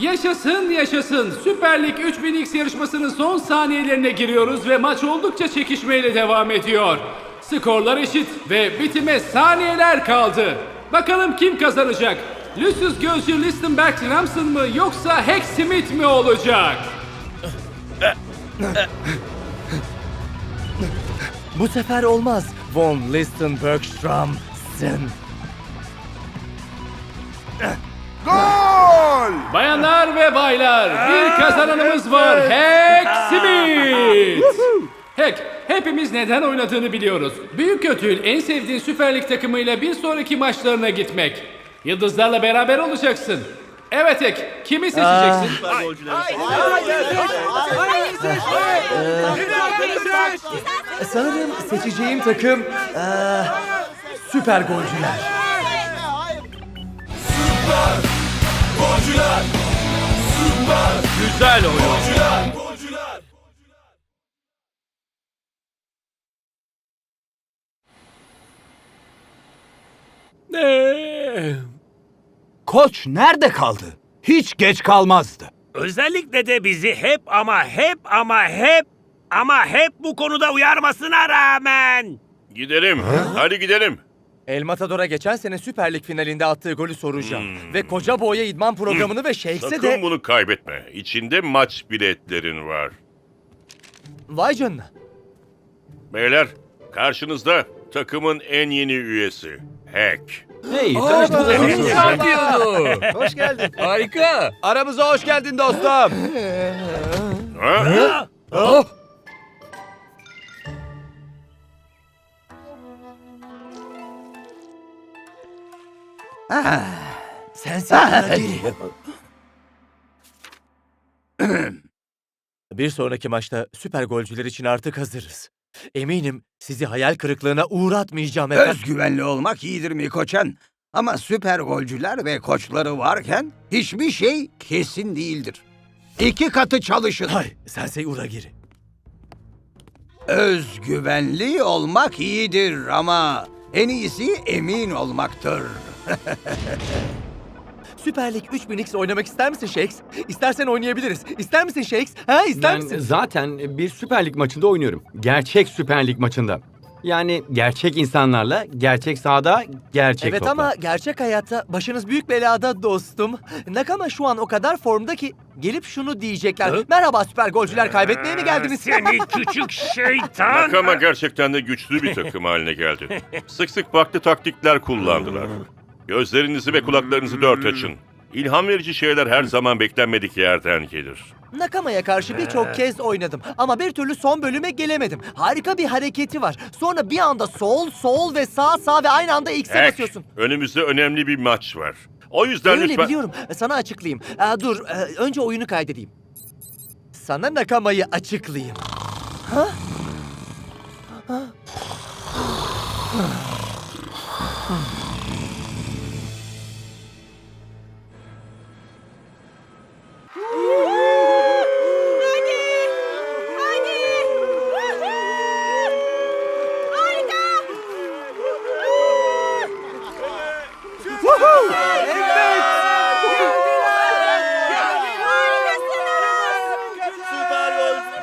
Yaşasın yaşasın. Süper Lig 3000X yarışmasının son saniyelerine giriyoruz ve maç oldukça çekişmeyle devam ediyor. Skorlar eşit ve bitime saniyeler kaldı. Bakalım kim kazanacak? Lucius Gözcü Listenberg Ramsın mı yoksa Hex Smith mi olacak? Bu sefer olmaz. Von Listenbergströmsen. Gol! Bayanlar ve baylar bir kazananımız var Hex Smith. Hack, hepimiz neden oynadığını biliyoruz. Büyük Ötül en sevdiğin Süper Lig takımıyla bir sonraki maçlarına gitmek. Yıldızlarla beraber olacaksın. Evet Hack, kimi seçeceksin? Sanırım seçeceğim takım eee, süper golcüler. Güzel oyun. Koç nerede kaldı? Hiç geç kalmazdı. Özellikle de bizi hep ama hep ama hep ama hep bu konuda uyarmasına rağmen. Gidelim. Hadi gidelim. El Matador'a geçen sene Süper Lig finalinde attığı golü soracağım. Ve koca boya idman programını ve Shakes'e Sakın de... bunu kaybetme. İçinde maç biletlerin var. Vay canına. Beyler, karşınızda takımın en yeni üyesi. Hack. Hey, tanıştığınız şampiyonu. Hoş geldin. Harika. Aramıza hoş geldin dostum. Ha? Sensin geri. Bir sonraki maçta süper golcüler için artık hazırız. Eminim sizi hayal kırıklığına uğratmayacağım efendim. Özgüvenli olmak iyidir mi koçan? Ama süper golcüler ve koçları varken hiçbir şey kesin değildir. İki katı çalışın. Hay, Sensei Uragiri. Özgüvenli olmak iyidir ama en iyisi emin olmaktır. Süper Lig 3000X oynamak ister misin Shakes? İstersen oynayabiliriz. İster misin Shakes? Ha ister Ben misin? zaten bir Süper Lig maçında oynuyorum. Gerçek Süper Lig maçında. Yani gerçek insanlarla, gerçek sahada, gerçek Evet topla. ama gerçek hayatta başınız büyük belada dostum. Nakama şu an o kadar formda ki gelip şunu diyecekler. Merhaba süper golcüler kaybetmeye mi geldiniz? Seni küçük şeytan. Nakama gerçekten de güçlü bir takım haline geldi. Sık sık farklı taktikler kullandılar. Gözlerinizi ve kulaklarınızı dört açın. İlham verici şeyler her zaman beklenmedik yerden gelir. Nakama'ya karşı birçok kez oynadım ama bir türlü son bölüme gelemedim. Harika bir hareketi var. Sonra bir anda sol, sol ve sağ, sağ ve aynı anda X'e basıyorsun. önümüzde önemli bir maç var. O yüzden Öyle lütfen... biliyorum. Sana açıklayayım. Aa, dur, e, önce oyunu kaydedeyim. Sana Nakama'yı açıklayayım. Ha? Ha?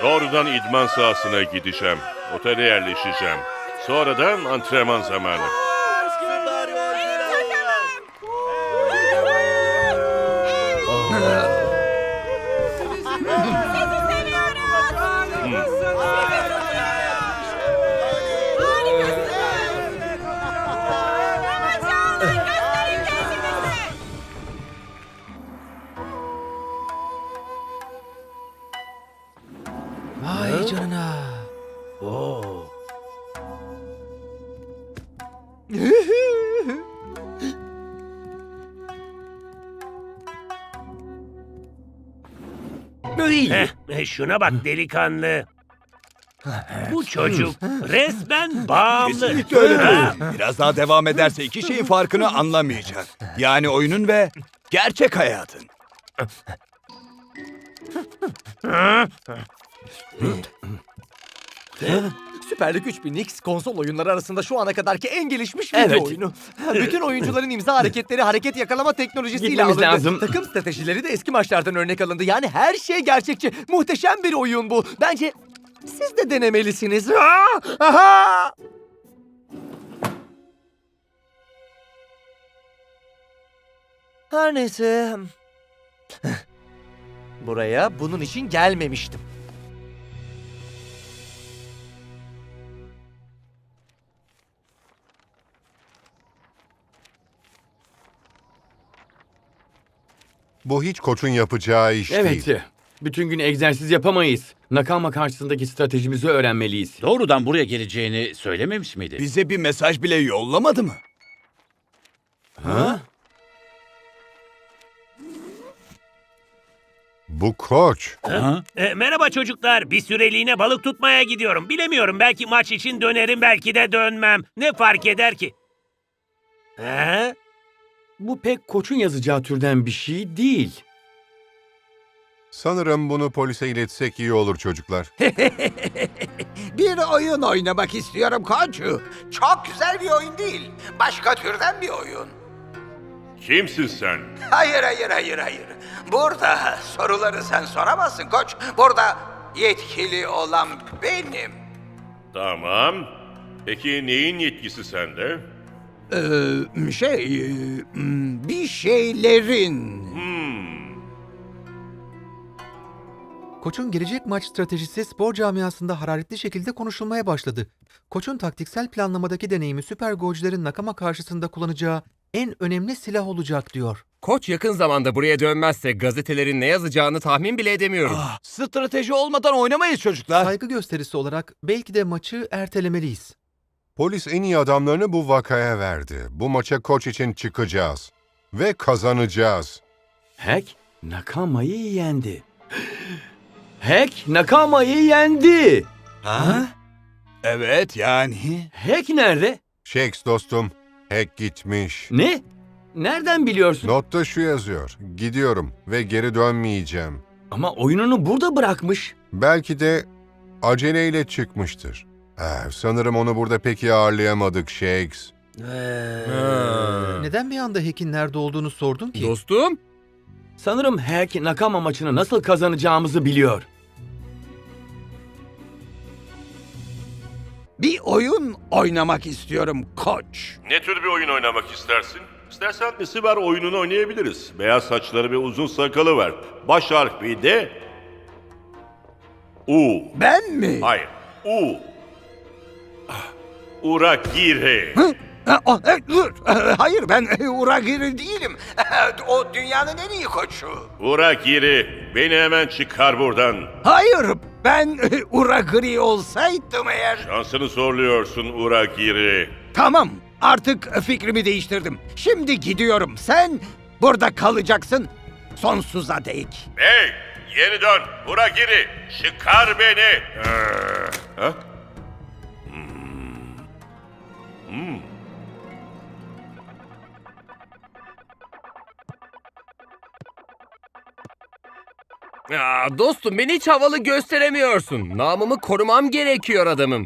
Doğrudan idman sahasına gideceğim. Otele yerleşeceğim. Sonra da antrenman zamanı. Heh, şuna bak delikanlı. Bu çocuk resmen bağımlı. Kesinlikle öyle Ha? değil. Biraz daha devam ederse iki şeyin farkını anlamayacak. Yani oyunun ve gerçek hayatın. Süper Lig 3000X konsol oyunları arasında şu ana kadarki en gelişmiş video Evet. oyunu. Bütün oyuncuların imza hareketleri hareket yakalama teknolojisiyle Gitmemiz alındı. lazım. Takım stratejileri de eski maçlardan örnek alındı. Yani her şey gerçekçi. Muhteşem bir oyun bu. Bence siz de denemelisiniz. Aa! Aha! Her neyse. Buraya bunun için gelmemiştim. Bu hiç koçun yapacağı iş Evet. değil. Bütün gün egzersiz yapamayız. Nakama karşısındaki stratejimizi öğrenmeliyiz. Doğrudan buraya geleceğini söylememiş miydi? Bize bir mesaj bile yollamadı mı? Ha? Bu koç. Ha? E, merhaba çocuklar. Bir süreliğine balık tutmaya gidiyorum. Bilemiyorum. Belki maç için dönerim, belki de dönmem. Ne fark eder ki? He? Bu pek koçun yazacağı türden bir şey değil. Sanırım bunu polise iletsek iyi olur çocuklar. Bir oyun oynamak istiyorum koç. Çok güzel bir oyun değil. Başka türden bir oyun. Kimsin sen? Hayır hayır hayır hayır. Burada soruları sen soramazsın koç. Burada yetkili olan benim. Tamam. Peki neyin yetkisi sende? Ee, şey, e, hmm, bir şeylerin. Koç'un gelecek maç stratejisi spor camiasında hararetli şekilde konuşulmaya başladı. Koç'un taktiksel planlamadaki deneyimi süper golcülerin Nakama karşısında kullanacağı en önemli silah olacak diyor. Koç yakın zamanda buraya dönmezse gazetelerin ne yazacağını tahmin bile edemiyorum. Ah, strateji olmadan oynamayız çocuklar. Saygı gösterisi olarak belki de maçı ertelemeliyiz. Polis en iyi adamlarını bu vakaya verdi. Bu maça koç için çıkacağız. Ve kazanacağız. Hack Nakama'yı yendi. Hack Nakama'yı yendi. Ha? Evet yani. Hack nerede? Shakes dostum, hack gitmiş. Ne? Nereden biliyorsun? Notta şu yazıyor. Gidiyorum ve geri dönmeyeceğim. Ama oyununu burada bırakmış. Belki de aceleyle çıkmıştır. Eh, sanırım onu burada pek iyi ağırlayamadık Shakes. Neden bir anda Hack'in nerede olduğunu sordun ki? Dostum, Sanırım Hack Nakama maçını nasıl kazanacağımızı biliyor. Bir oyun oynamak istiyorum koç. Ne tür bir oyun oynamak istersin? İstersen Misiver oyununu oynayabiliriz. Beyaz saçları ve uzun sakalı var. Baş harfi de U. Ben mi? Hayır. U. Uragire. Hı? Ha, o, e, dur. Hayır ben e, Uragiri değilim. o dünyanın en iyi koçu. Uragiri. Beni hemen çıkar buradan. Hayır ben e, Uragiri olsaydım eğer. Şansını zorluyorsun Uragiri. Tamam artık fikrimi değiştirdim. Şimdi gidiyorum. Sen burada kalacaksın sonsuza dek. Hey! Geri dön. Uragiri. Çıkar beni. Ee, ha? Ya dostum beni hiç havalı gösteremiyorsun. Namımı korumam gerekiyor adamım.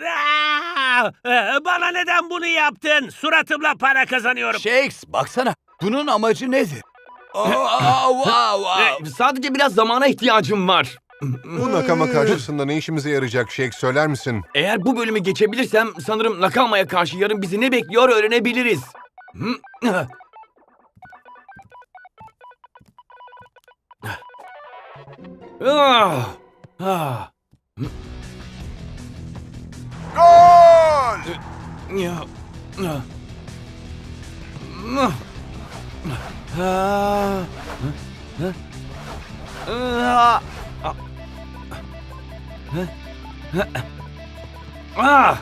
Aa! E, Bana neden bunu yaptın? Suratımla para kazanıyorum. Shakes baksana. Bunun amacı nedir? Ee, sadece biraz zamana ihtiyacım var. Bu nakama karşısında ne işimize yarayacak Shakes söyler misin? Eğer bu bölümü geçebilirsem sanırım Nakama'ya karşı yarın bizi ne bekliyor öğrenebiliriz. Hı? Ah! Ah! Gol! Ya. Ah. Ah. Ah. Ah. Ah. Ah.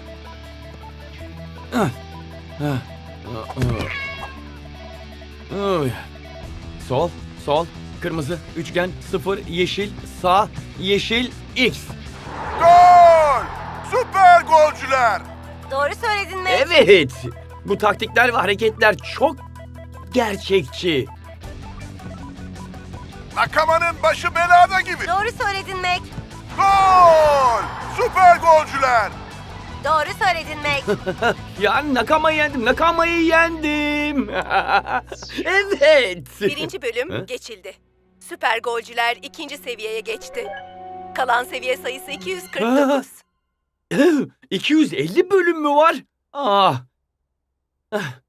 Ah. Sol, sol, kırmızı, üçgen, sıfır, yeşil, sağ, yeşil, X. Gol! Süper golcüler! Doğru söyledin mi? Evet. Bu taktikler ve hareketler çok gerçekçi. Nakamanın başı belada gibi. Doğru söyledin Mac. Gol! Süper golcüler! Doğru söyledin Mac. Ya Nakama'yı yendim, Nakama'yı yendim. evet. Birinci bölüm geçildi. Süper golcüler ikinci seviyeye geçti. Kalan seviye sayısı 249. 250 bölüm mü var? Ah. Ah.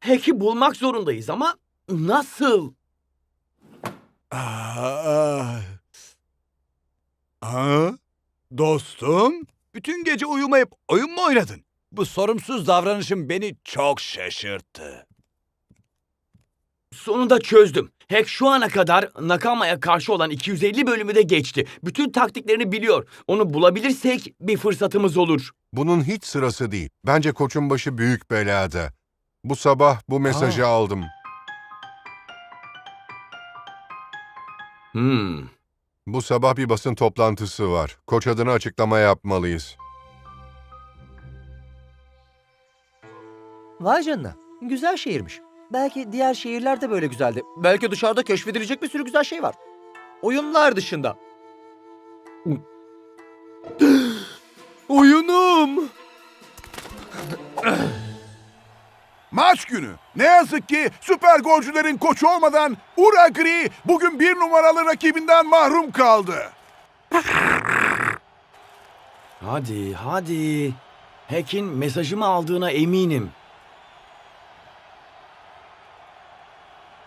Hack'i bulmak zorundayız ama nasıl? Aa, Ha? Dostum, bütün gece uyumayıp oyun mu oynadın? Bu sorumsuz davranışın beni çok şaşırttı. Sonunda çözdüm. Hack şu ana kadar Nakama'ya karşı olan 250 bölümü de geçti. Bütün taktiklerini biliyor. Onu bulabilirsek bir fırsatımız olur. Bunun hiç sırası değil. Bence koçun başı büyük belada. Bu sabah bu mesajı aldım. Hmm. Bu sabah bir basın toplantısı var. Koç adına açıklama yapmalıyız. Vay canına. Güzel şehirmiş. Belki diğer şehirler de böyle güzeldi. Belki dışarıda keşfedilecek bir sürü güzel şey var. Oyunlar dışında. Oyunum. Maç günü. Ne yazık ki süper golcülerin koçu olmadan Uragri bugün bir numaralı rakibinden mahrum kaldı. Hadi, hadi. Hack'in mesajımı aldığına eminim.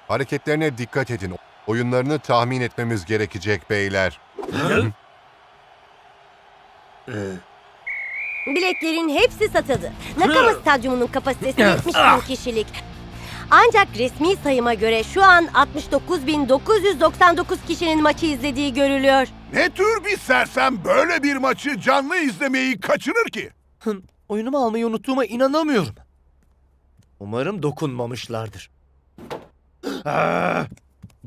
Hareketlerine dikkat edin. Oyunlarını tahmin etmemiz gerekecek beyler. Biletlerin hepsi satıldı. Nakama Stadyumu'nun kapasitesi 70 bin kişilik. Ancak resmi sayıma göre şu an 69.999 kişinin maçı izlediği görülüyor. Ne tür bir sersem böyle bir maçı canlı izlemeyi kaçırır ki? Oyunumu almayı unuttuğuma inanamıyorum. Umarım dokunmamışlardır. Ah,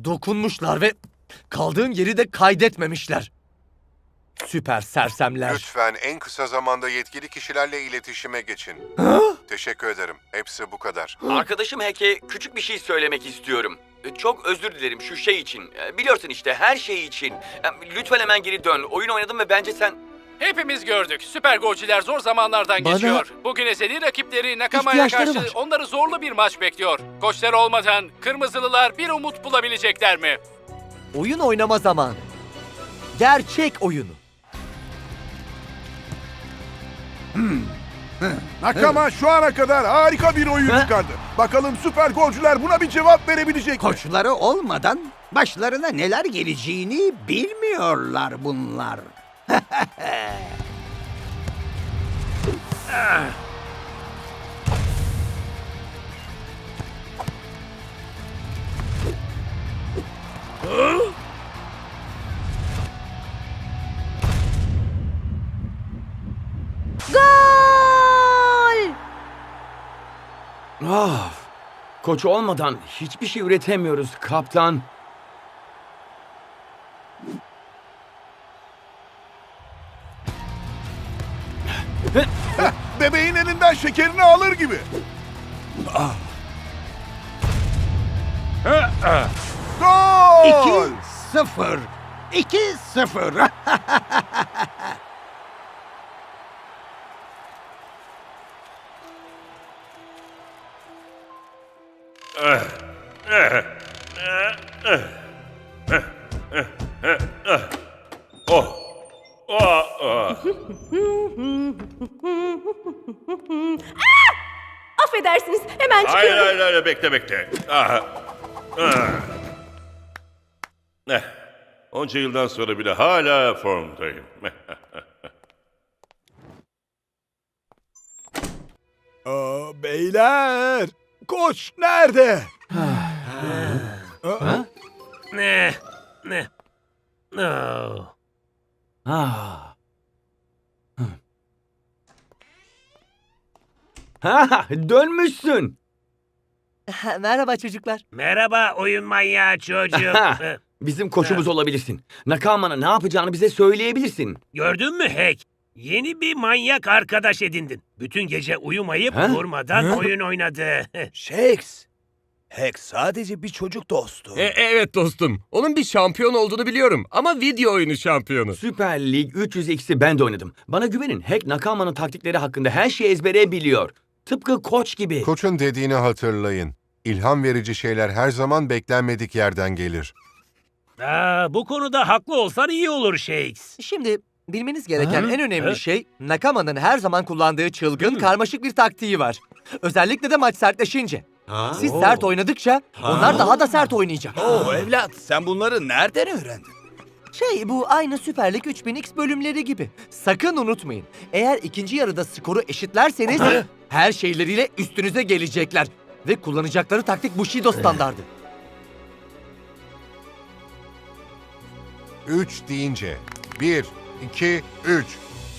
Dokunmuşlar ve kaldığım yeri de kaydetmemişler. Süper sersemler. Lütfen en kısa zamanda yetkili kişilerle iletişime geçin. Teşekkür ederim. Hepsi bu kadar. Arkadaşım Hack'e küçük bir şey söylemek istiyorum. Çok özür dilerim şu şey için. Biliyorsun işte her şey için. Lütfen hemen geri dön. Oyun oynadım ve bence sen... Hepimiz gördük. Süper golcüler zor zamanlardan Bana- geçiyor. Bugün ezeli rakipleri Nakama'ya İhtiyaçları karşı var. onları zorlu bir maç bekliyor. Koçlar olmadan Kırmızılılar bir umut bulabilecekler mi? Oyun oynama zamanı. Gerçek oyunu. Nakama şu ana kadar harika bir oyun çıkardı. Bakalım süper golcüler buna bir cevap verebilecek mi? Koçları olmadan başlarına neler geleceğini bilmiyorlar bunlar. Gol! Ah, koç olmadan hiçbir şey üretemiyoruz kaptan. Şekerini alır gibi. Gol! 2-0. 2-0. Oh! Ah, ah. Affedersiniz hemen Hayır çıkıyorum. hayır hayır bekle bekle. Ah. Ah. Eh, Onca yıldan sonra bile hala formdayım. Aa, beyler, koç nerede? Ne? Ne? Oh. Ah. Hı. Ha, dönmüşsün. Merhaba çocuklar. Merhaba oyun manyağı. Eh, Bizim koçumuz olabilirsin. Nakama'nın ne yapacağını bize söyleyebilirsin. Gördün mü Hack? Yeni bir manyak arkadaş edindin. Bütün gece uyumayıp Ha? durmadan oyun oynadı. Shakes. Hack sadece bir çocuk dostu. E, evet dostum. Onun bir şampiyon olduğunu biliyorum ama video oyunu şampiyonu. Süper Lig 300X'i ben de oynadım. Bana güvenin. Hack Nakama'nın taktikleri hakkında her şeyi ezbere biliyor. Tıpkı koç gibi. Koçun dediğini hatırlayın. İlham verici şeyler her zaman beklenmedik yerden gelir. Aa, bu konuda haklı olsan iyi olur Shakes. Şimdi bilmeniz gereken en önemli şey Nakama'nın her zaman kullandığı çılgın, karmaşık bir taktiği var. Özellikle de maç sertleşince. Siz Oo. sert oynadıkça onlar daha da sert oynayacak. Oo evlat sen bunları nereden öğrendin? Şey bu aynı Süper Lig 3000X bölümleri gibi. Sakın unutmayın. Eğer ikinci yarıda skoru eşitlerseniz her şeyleriyle üstünüze gelecekler. Ve kullanacakları taktik Bushido standardı. Üç deyince. Bir, iki, üç.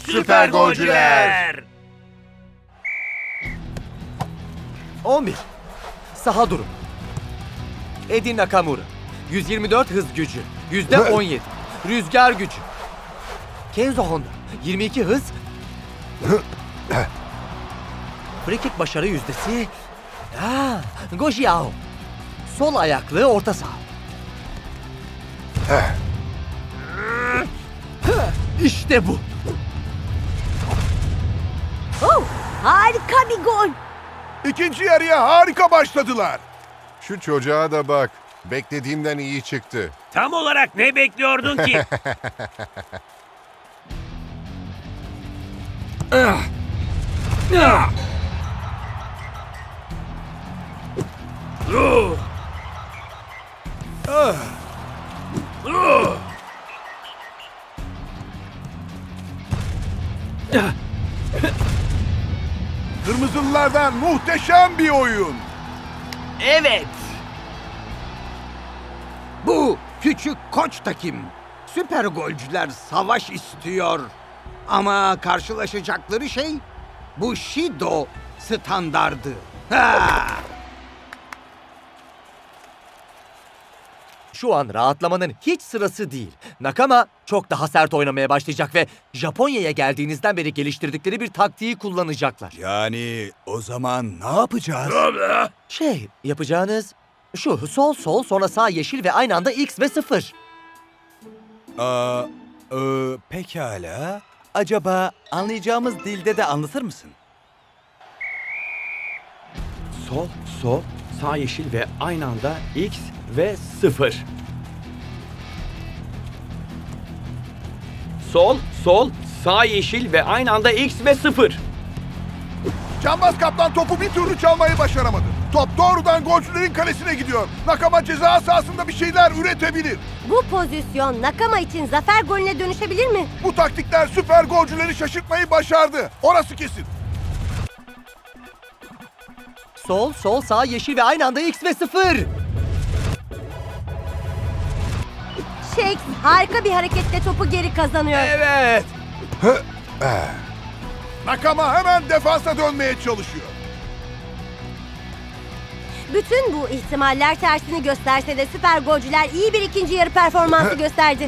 Süper golcüler. 11. Saha durum. Eddie Nakamura. 124 hız gücü. %17. Rüzgar gücü. Kenzo Honda. 22 hız. Free kick başarı yüzdesi. Aa, Gojiao. Sol ayaklı orta saha. İşte bu. Oh, harika bir gol. İkinci yarıya harika başladılar. Şu çocuğa da bak. Beklediğimden iyi çıktı. Tam olarak ne bekliyordun ki? Kırmızılılardan muhteşem bir oyun. Evet. Bu küçük koç da kim? Süper golcüler savaş istiyor. Ama karşılaşacakları şey Bushido standardı. Ha! Şu an rahatlamanın hiç sırası değil. Nakama çok daha sert oynamaya başlayacak ve Japonya'ya geldiğinizden beri geliştirdikleri bir taktiği kullanacaklar. Yani o zaman ne yapacağız? Şey, yapacağınız şu sol sol sonra sağ yeşil ve aynı anda X ve 0. Aa, e, pekala. Acaba anlayacağımız dilde de anlatır mısın? Sol, sol, sağ yeşil ve aynı anda X ve 0. Sol, sol, sağ yeşil ve aynı anda X ve 0. Cambaz kaptan topu bir türlü çalmayı başaramadı. Top doğrudan golcülerin kalesine gidiyor. Nakama ceza sahasında bir şeyler üretebilir. Bu pozisyon Nakama için zafer golüne dönüşebilir mi? Bu taktikler süper golcüleri şaşırtmayı başardı. Orası kesin. Sol sol sağ yeşil ve aynı anda X ve 0. Shakes harika bir hareketle topu geri kazanıyor. Evet. Nakama hemen defansa dönmeye çalışıyor. Bütün bu ihtimaller tersini gösterse de süper golcüler iyi bir ikinci yarı performansı gösterdi.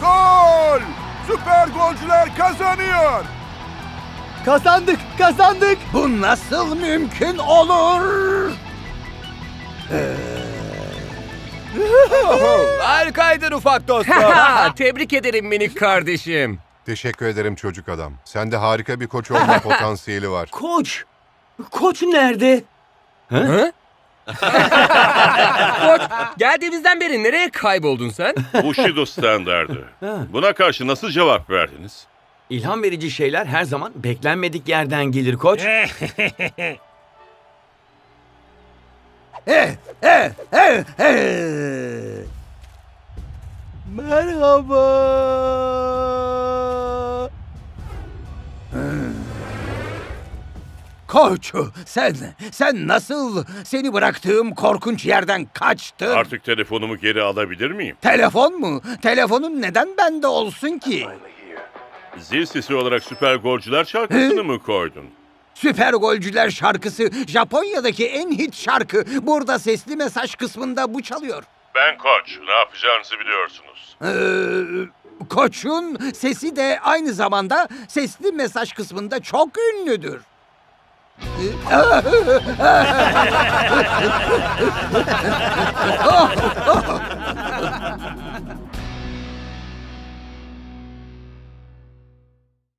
Gol! Süper golcüler kazanıyor. Kazandık, kazandık. Bu nasıl mümkün olur? Harikaydın ufak dostum. Tebrik ederim minik kardeşim. Teşekkür ederim çocuk adam. Sende harika bir koç olma potansiyeli var. Koç. Koç nerede? Koç, geldiğimizden beri nereye kayboldun sen? Bushido standardı. Buna karşı nasıl cevap verdiniz? İlham verici şeyler her zaman beklenmedik yerden gelir koç. Eh, eh, eh. Merhaba. Koç, sen, sen nasıl seni bıraktığım korkunç yerden kaçtın? Artık telefonumu geri alabilir miyim? Telefon mu? Telefonun neden bende olsun ki? Zil sesi olarak süper golcüler şarkısını mı koydun? Süper Golcüler şarkısı Japonya'daki en hit şarkı. Burada sesli mesaj kısmında bu çalıyor. Ben koç. Ne yapacağınızı biliyorsunuz. Ee, Koç'un sesi de aynı zamanda sesli mesaj kısmında çok ünlüdür.